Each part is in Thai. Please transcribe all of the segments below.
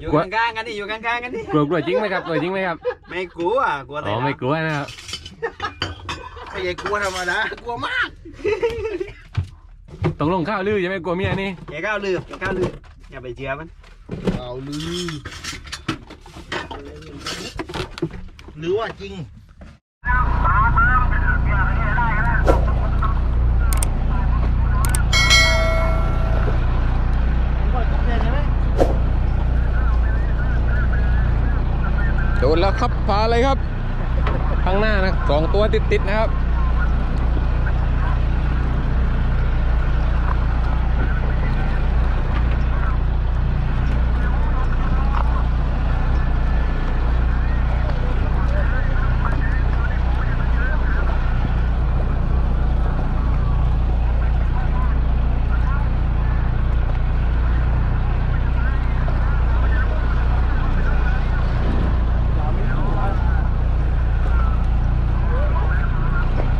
อยู่ข้างๆกันนี่อยู่ข้างๆกันนี่กลัวกลัวจริงไหมครับกลัวจริงไหมครับไม่กลัวกลัวแต่อ๋อไม่กลัวนะครับไม่ใช่กลัวธรรมดากลัวมากต้องลงข้าวลือใช่ไหมกลัวเมียนี่อย่าก้าวลืมอย่าก้าวลืมอย่าไปเชื่อมันเอาลือหรือว่าจริง โดนแล้วครับพาเลยครับ ข้างหน้านะสองตัวติดๆนะครับ โจเป้ เอาเคย เออ เอาเคยเอาเคย เบียร์ไม่แห้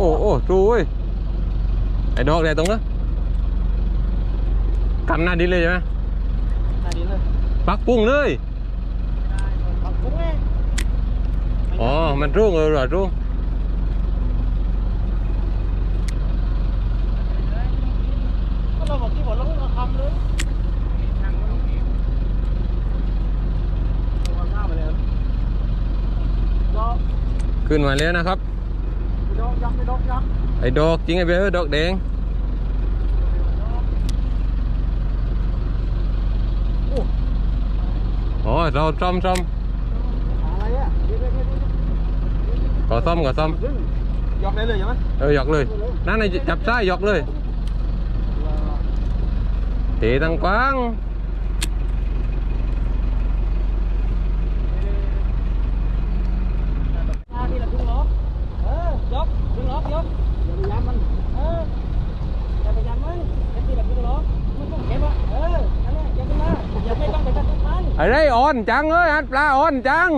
ครับปลาเลี้ยงไตโอ้โอ้ดูเว้ยไอ้ดอกแดดตรงนั้นกำหน้าดินเลยใช่ไหมนาดีเลยปักปุ้งเลยปักปุ้งไงอ๋อ มันรุ่งเออเหรอรุ่งก็เราบอกที่บอกเราก็ทำเลยวางหน้าไปเลยรอขึ้นมาแล้วนะครับ ไปดองยักไปดองยักไอ้ดอกจริงไอ้เบลดอกแดงอ๋อเราซ่อมซ่อมอะไรอะเดี๋ยวเดี๋ยวเดี๋ยวเดี๋ยวก็ซ่อมก็ซ่อมยอมได้เลยใช่ไหมเออหยอกเลยนั่นไอ้จับซ้ายหยอกเลยเตะตังกว้าง มาที่ละดึงล็อกเออยกดึงล็อกยกอย่าไปย้ำมันเอออย่าไปย้ำมันแค่ที่ละดึงล็อกมันต้องเก็บอะเออนั่นแหละอย่าขึ้นมาอย่าไม่ต้องไป ตัดต้นมันไอ้ไรอ่อนจังเอ้ยฮัดปลาอ่อนจัง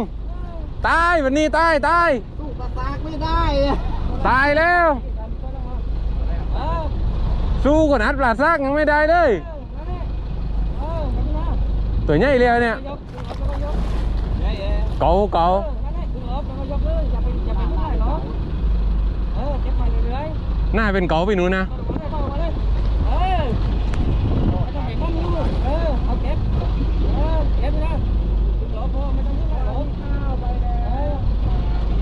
ตายวันนี้ตายตายสู้ปลาซากไม่ได้อะตายแล้วเออสู้คนฮัดปลาซากยังไม่ได้เลยนั่นแหละเออมาตัวใหญ่เลยเนี่ยยกดึงล็อกแล้วก็ยกเย้ๆเก่าเก่าเออนั่นแหละดึงล็อกแล้วก็ยกเลยอย่าไปอย่าไปไม่ได้หรอกเออเก็บไปเรื่อยๆหน้าเป็นเก่าไปหนูนะ เข้ามาเลยเข้ามาเลยเออไม่ต้องไปบ้านนู้นเออเอาเก็บเอ อเก็บนะดึงล็อกพอไม่ต้องยุ่งอะไรหรอกไปเลย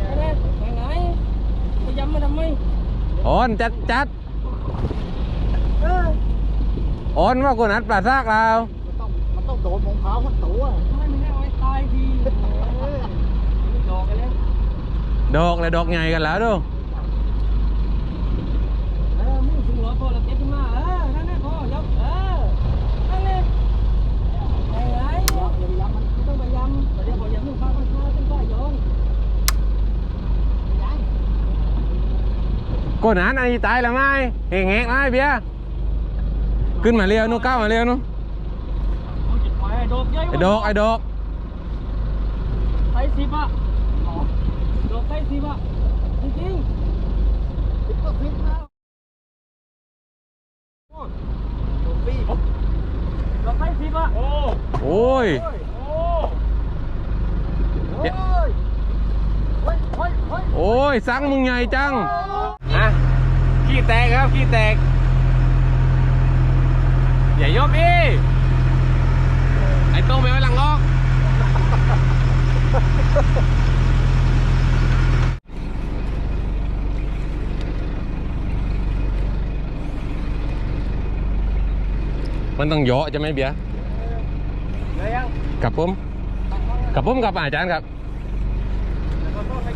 ไปเลยไปไหนไปย้ำมาทำไมอ่อนจัดจัดเอออ่อนว่าคนฮัดปลาซากเรามันต้องมันต้องโดนของเขาทั้งตัวไม่ไม่เอาไว้ตายทีดอกกันเลยดอกเลยดอกใหญ่กันแล้วดู เออมึงถึงหัวพอแล้วเก็บขึ้นมาเออนั่นแหละพอยกเออนั่นแหละไอ้ไอ้อย่าไปย้ำมันไม่ต้องไปย้ำเดี๋ยวพอย้ำมึงพาคนพาเป็นฝ่ายโยนย้ำคนฮัดอันนี้ตายแล้วไหมแหงแหงๆไหมเบียร์ขึ้นมาเร็วนู้นก้าวมาเร็วนู้นไอ้ดอกใหญ่ไอ้ดอกไอ้ดอกไส้สิบอะดอกไส้สิบอะจริงๆสิบก็สิบนะดอกปีดอกไส้สิบอะโอ้โอ้ยโอ้โอ้ยเฮ้ยเฮ้ยเฮ้ย โอ้ยสังมึงใหญ่จังอะขี้แตกครับขี้แตก อย่ายกดิไอ้โต้งไปไว้หลังลอกมันต้องเยอะจะไหมเบียร์เลยยังกับผมกับผมกับอาจารย์ครับ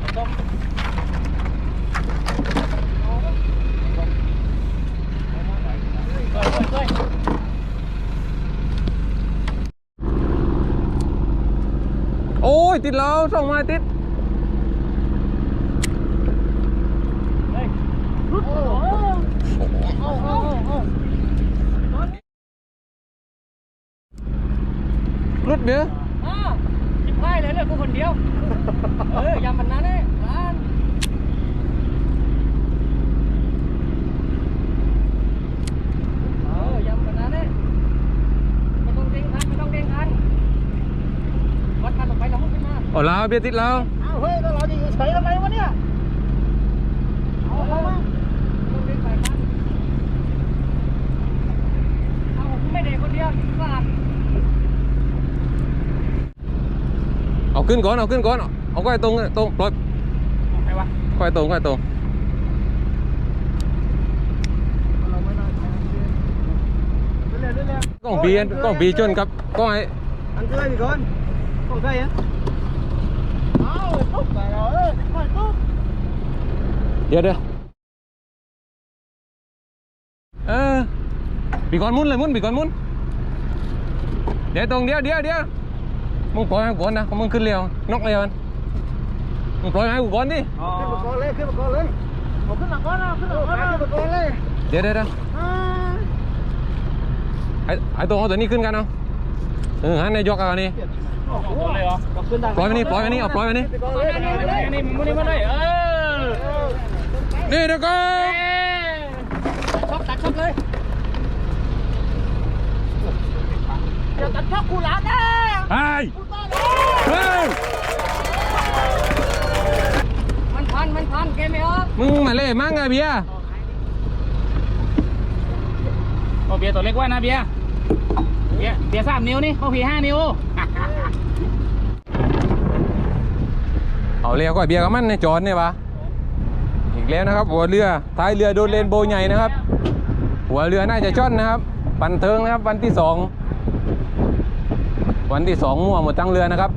แล้วก็ต้องไปจับมี ส้มเฮ้ยเฮ้ยเฮ้ย โอ้ย ติดแล้วส่งมาติดเฮ้ยรุดโอ้โหโอ้โหโอ้โหรุดเด้ออ่าจิบไพ่เลยเลยกูคนเดียว เออยำมันนั้นเลยร้านเออยำมันนั้นเลยไม่ต้องเด้งคันไม่ต้องเด้งคันวัดคันลงไป เอาแล้วเบียร์ติดแล้วเอาเฮ้ยแล้วเราจะอยู่เฉยทำไมวะเนี่ยเอาเอามาต้องเด้งไปคันเอาคุณไม่เด็กคนเดียวสาดเอาขึ้นก่อนเอาขึ้นก่อนเอาก้อยตรงตรงปล่อยใครวะก้อยตรงก้อยตรงก้อยๆเรื่อยๆกล้องบีกล้องบีจนกับกล้องไอ้อันเกยพี่คนโอ้ใช่อาตุ๊บไปแล้วเอ้ยค่อยตุ๊บ เดี๋ยวเดี๋ยวเออบีก่อนมุนเลยมุนบีก่อนมุนเดี๋ยวตรงเดี๋ยวเดี๋ยวเดี๋ยวมึงปล่อยให้กูก่อนนะเพราะมึงขึ้นเร็วนกเร็วมันมึงปล่อยให้กูก่อนดิอ๋อขึ้นมาก่อนเลยขึ้นมาก่อนเลยเอาขึ้นหลังก่อนนะขึ้นหลังก่อนนะขึ้นมาก่อนเลยเดี๋ยวเดี๋ยวเดี๋ยวอ่าไอ้ไอ้ตัวเอาตัวนี้ขึ้นกันเอา เออหันในยกเอาอันนี้โอ้โหเลยเหรอขึ้นดังปล่อยไปนี่ปล่อยไปนี่เอาปล่อยไปนี่ก่อนเลยนี่มึงนี่มาเลยเออนี่เดี๋ยวก่อนชอบตัดชอบเลยเดี๋ยวตัดชอบกูหลานนะไอ้เฮ้ยมันพันมันพันแกไม่ออกมึงมาเล่มั่งไงเบียร์โอเบียร์ตัวเล็กไว้นะเบียร์ เบียร์เบียร์สามนิ้วนี่โอพีห้านิ้ว เอาเรียกว่าเบียร์กับมันในจอดเนี่ยวะอีกแล้วนะครับ หัวเรือท้ายเรือโดนเลนโบว์ใหญ่นะครับ หัวเรือน่าจะช่อนนะครับ ปันเทิงนะครับวันที่สองวันที่สองมั่วหมดทั้งเรือนะครับ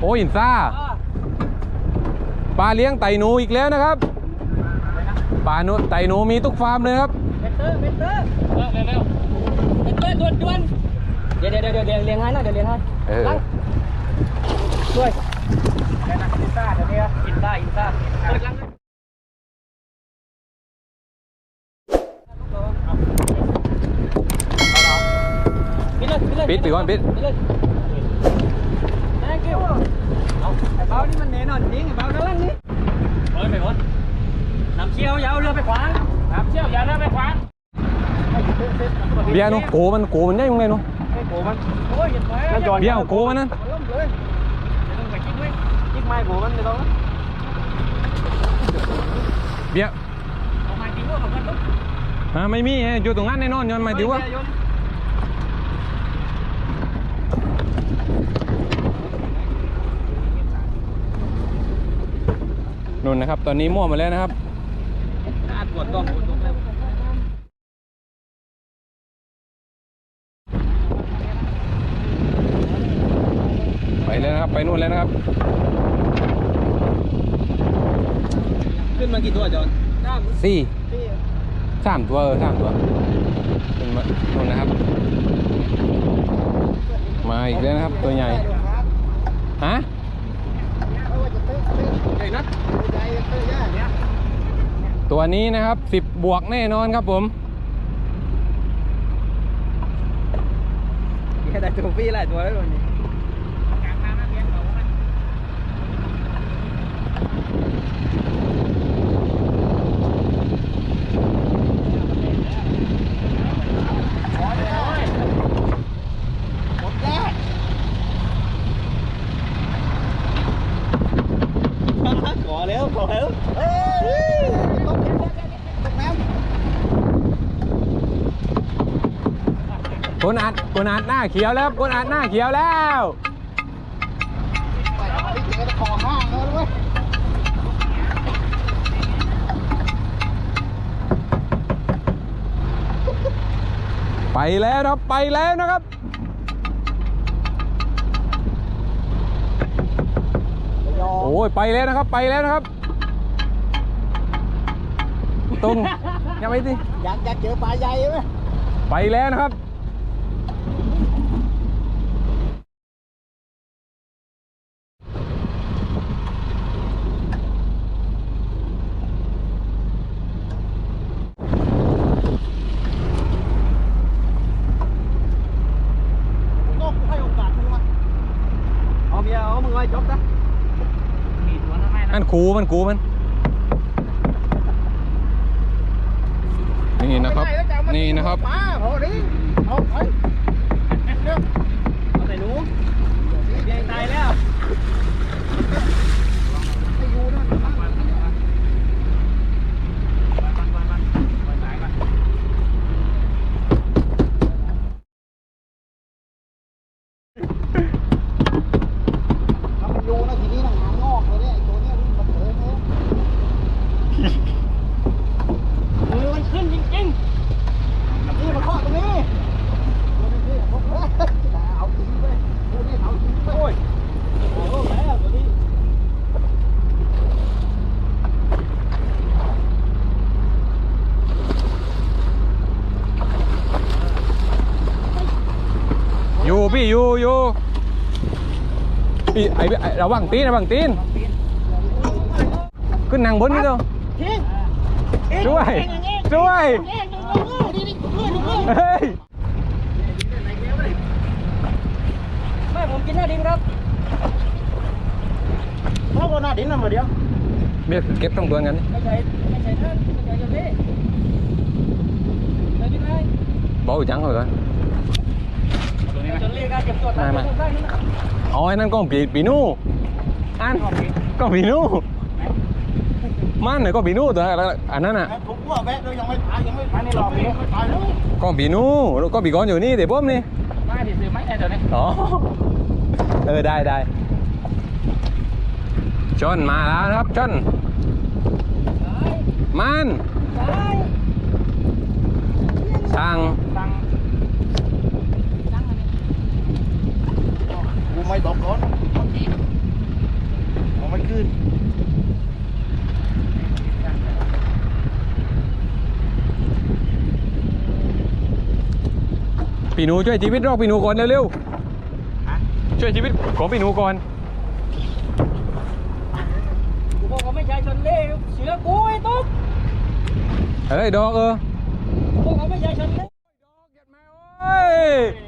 โอ้ยอินซ่าปลาเลี้ยงไต่หนูอีกแล้วนะครับปลาหนูไต่หนูมีทุกฟาร์มเลยครับเบเตอร์เบเตอร์เร็วเร็วเบเตอร์ ด่วนด่วนเดี๋ยวเดี๋ยวเดี๋ยวเดี๋ยวเลี้ยงให้นะเดี๋ยวเลี้ยงให้เออ ตั้งช่วยอินซ่าเดี๋ยวนี้อินซ่าอินซ่าเปิดลังเลยปิดเลยปิดเลยปิดปิดก่อนปิด ปิดเลย thank you เอาไอ้เบานี่มันแน่นอนจริงไอ้เบาด้านล่างนี่เฮ้ยไปก่อนน้ำเชี่ยวอยาวเรือไปขวางครับเชี่ยวอย่าเริ่มไปขวาง เบียร์นูโกมันโกมันได้ยังไงนูไอ้โกมันโอ้ยนั่นจอนเบียร์โกมันนั่นล้มเลยเดี๋ยวต้องไปคิดไว้ยิกไม้โกมันไม่ต้องเบียร์เอาไม้ตีหัวของกันปุ๊บฮะไม่มีไงอยู่ตรงนั้นแน่นอนย้อนมาดิวะนุ่นนะครับ ตอนนี้มั่วมาแล้วนะครับอาดปวดต้องปวดตรงแล้ว ไปแล้วนะครับไปนู่นแล้วนะครับ ขึ้นมากี่ตัวจอนสี่สามตัวเออสามตัวขึ้นมานู่นนะครับ มาอีกแล้วนะครับ ตัวใหญ่ฮะใหญ่นัดตัวนี้นะครับสิบบวกแน่นอนครับผมแค่ได้ตัวฟรีหลายตัวแล้วตัวนี้ขอแล้วขอแล้วเอ้ยตกตกน้ คนอัดคนอัดหน้าเขียวแล้วครับคนอัดหน้าเขียวแล้วขอห้างแล้วด้วยไปแล้วนะครับไปแล้วนะครับโอ้โอ้ยไปแล้วนะครับไปแล้วนะครับตรงยังไม่ดิอยากอยากเจอปลาใหญ่ไหมไปแล้วนะครับ นกให้โอกาสมึงมาเอาเมียเอามึงไว้จบนะมีตัวทำไมอันะนกูมันกูมัน นี่นะครับ นี่นะครับปลาเอาดิเอาไปเร็วเอาใส่หนูเด็กตายแล้วไม่อยู่นั่น ถ้ามันอยู่นะทีนี้นะหางงอกเลยเนี่ยไอ้ตัวเนี้ยมันเถิงเลยมือมันขึ้นจริงๆนี่มันเคาะตรงนี้ตัวนี้พี่พกเลยเอาทิ้งไปตัวนี้เอาทิ้งไปโอ้ยโอ้โหแล้วตัวนี้ อยู่พี่อยู่อยู่พี่ไอ้ไอ้ระวังตีนระวังตีน ขึ้นนั่งบนนี่เถอะทิ้งช่วย ช่วย เฮ้ย ไม่ผมกินหน้าดินครับเขาก็น่าดินนะมาเดียวเบียร์เก็บต้องตัวกันนี่ไม่ใช่ไม่ใช่ท่านไม่ใช่เจ้าเล่ไม่เป็นไรบอกจังเลยก่อนตัวนี้ไห มเจ้าเล่ก็เก็บตัวไม่ไม่ได้นั่นนะอ๋อไอ้นั่นก็ปีปีนู่อันก็ปีนู่มันเนี่ยก็ปีนู่ตัวนั้นอันนั้นอะผมว่าแวะเรายังไม่ตายยังไม่ตายในรอบนี้ไม่ตายแล้วก็ปีนู่แล้วก็ปีก้อนอยู่นี่เดี๋ยวผมนี่มาที่ซื้อไหมไอ้ตัวนี้อ๋อเออได้ได้จอนมาแล้วนะครับจอนมันได้สั่งตังตังอันนี้ กู ไม่ตกก่อนผมไม่ขึ้นปีหนูช่วยชีวิตรอกปีหนูก่อนเร็วๆช่วยชีวิตของปีหนูก่อนกูบอกว่าไม่ใช่ชนเล่เสือกูไอ้ตุ๊กเฮ้ยดอกเออกูบอกว่าไม่ใช่ชนเล่เฮ้ย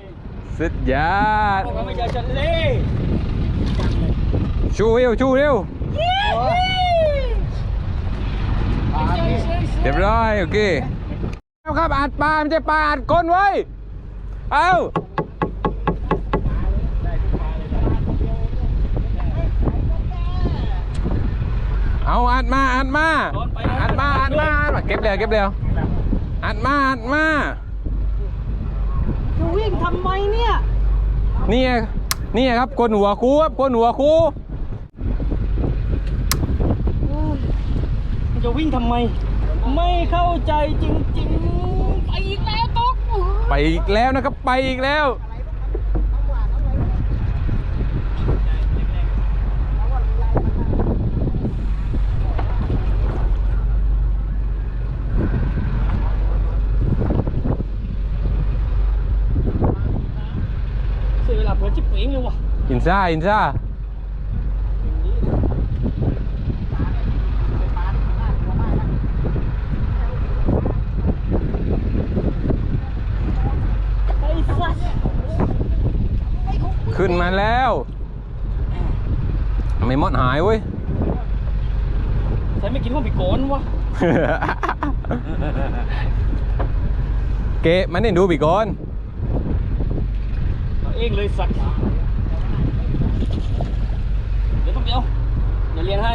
สุดยอดบอกว่าไม่ใช่ชนเล่ชูเร็วชูเร็วปลาที่เรียบร้อยโอเคเอาครับอัดปลาไม่ใช่ปลาอัดก้นไว้เอาเอาอัดมาอัดมาอัดมาอัดมาอัดมาเก็บเร็วเก็บเร็วอัดมาอัดมา จะวิ่งทำไมเนี่ยนี่ไงนี่ไงครับกนหัวคูครับกนหัวคูมันจะวิ่งทำไม ไม่เข้าใจจริงๆ ไปอีกแล้วตุ๊ก ไปอีกแล้วนะครับไปอีกแล้ว เสียเวลาเปิดชิปเองเลย วะอินซ่าอินซ่าไอ้สัสขึ้นมาแล้วไม่มดหายเว้ยใส่ไม่กินว่าปีโกนวะเกะมันนี่ดูบีก่อนเอาเองเลยสัตว์เดี๋ยวต้องเดี๋ยวเดี๋ยวเรียนให้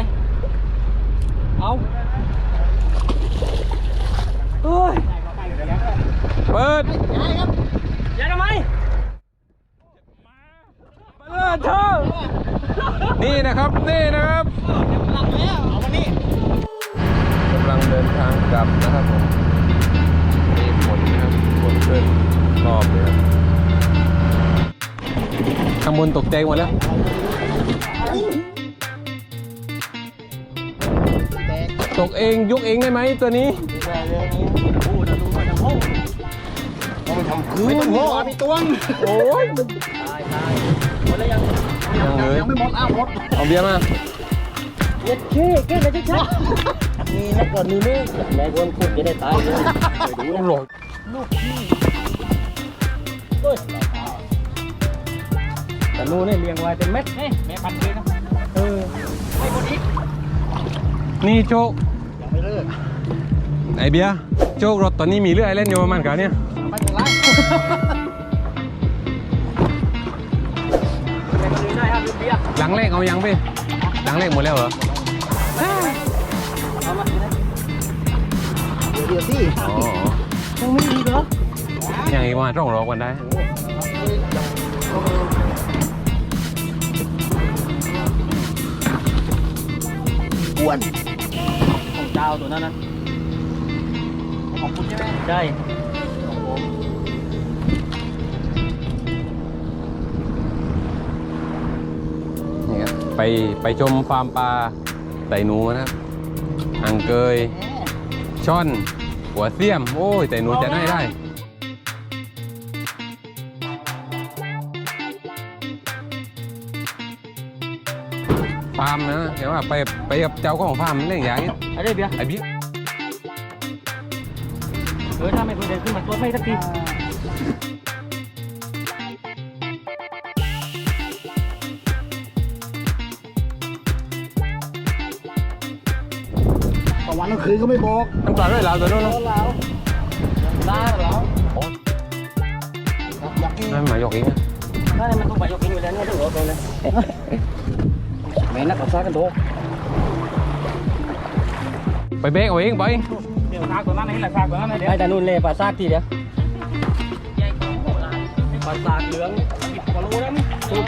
เอาเฮ้ย เปิดอย่าทำไมเปิดเถอะนี่นะครับ นี่นะครับหลับแล้วเอามานี่กำลังเดินทางกลับนะครับผมมีฝนนะครับฝนขึ้นรอบเลยครับข้างบนตกใจหมดแล้ว กเองยกเองได้ไหมตัวนี้ได้เลยนี่โอ้จะดูว่าจะโง่เอาไปทำคืนไม่ต้องโง่มีตวงโอ้ยตายตายหมดแล้วยังยังเลยยังไม่หมดอ้าวหมดเอาเบียร์มาเย็ดขี้เก่งเลยชัดๆมีนักก่อนมีมือแม่กวนพูดจะได้ตายเลยไปดูนะโหลดเฮ้ยแต่นูนี่เลี้ยงไว้เป็นเม็ดเฮ้ยแม่ปันเลยนะเออไม่คนอีกนี่โจกยัง ไม่เลิกไอเบียร์โจกรถตอนนี้มีเรื่องอะไรเล่นอยู่ประมาณกันเนี่ยไม่เป็นไรแม่ก็ลืมได้ครับลืมเบียร์หลังแรกเอายังไปหลังแรกหมดแล้วเหรอเอามาเดี๋ยวเดี๋ยวสิอ๋อยังไม่ดีเหรอยังอีกว่าต้องรอกันได้กวน ของเจ้าตัวนั้นนะของคุณใช่ไหมใช่นี่ครับไปไปชมฟาร์มปลาไต่หนูนะครับอังเกย ช่อน หัวเสียม โอ้ยไต่หนูจะได้ได้ฟาร์มนะเดี๋ยวว่าไปไปกับเจ้าของฟาร์มเรื่องอย่างนี้ ไอ้เด้เบียร์ไอ้เบี้ยเออถ้าไม่เคยเดินขึ้นมาตัวไม่สักทีกลางวันกลางคืนก็ไม่บอกน้ำปลาด้วยลาวตัวนู้นเนอะ แล้วลาแล้วอยากกินนั่นหมายกเองนะถ้ามันต้องไปยกกินอยู่แล้วเนี่ยต้องรอตัวเลยแม่นักภาษากันโต ไปเบรกเอาเองไปเดี๋ยวซากตัวนั้นให้ละซากตัวนั้นให้เดี๋ยวไอ้แต่นู่นเลยภาษาทีเดียวภาษาเหลืองปิดกว่ารู้แล้วนี่ตุ๊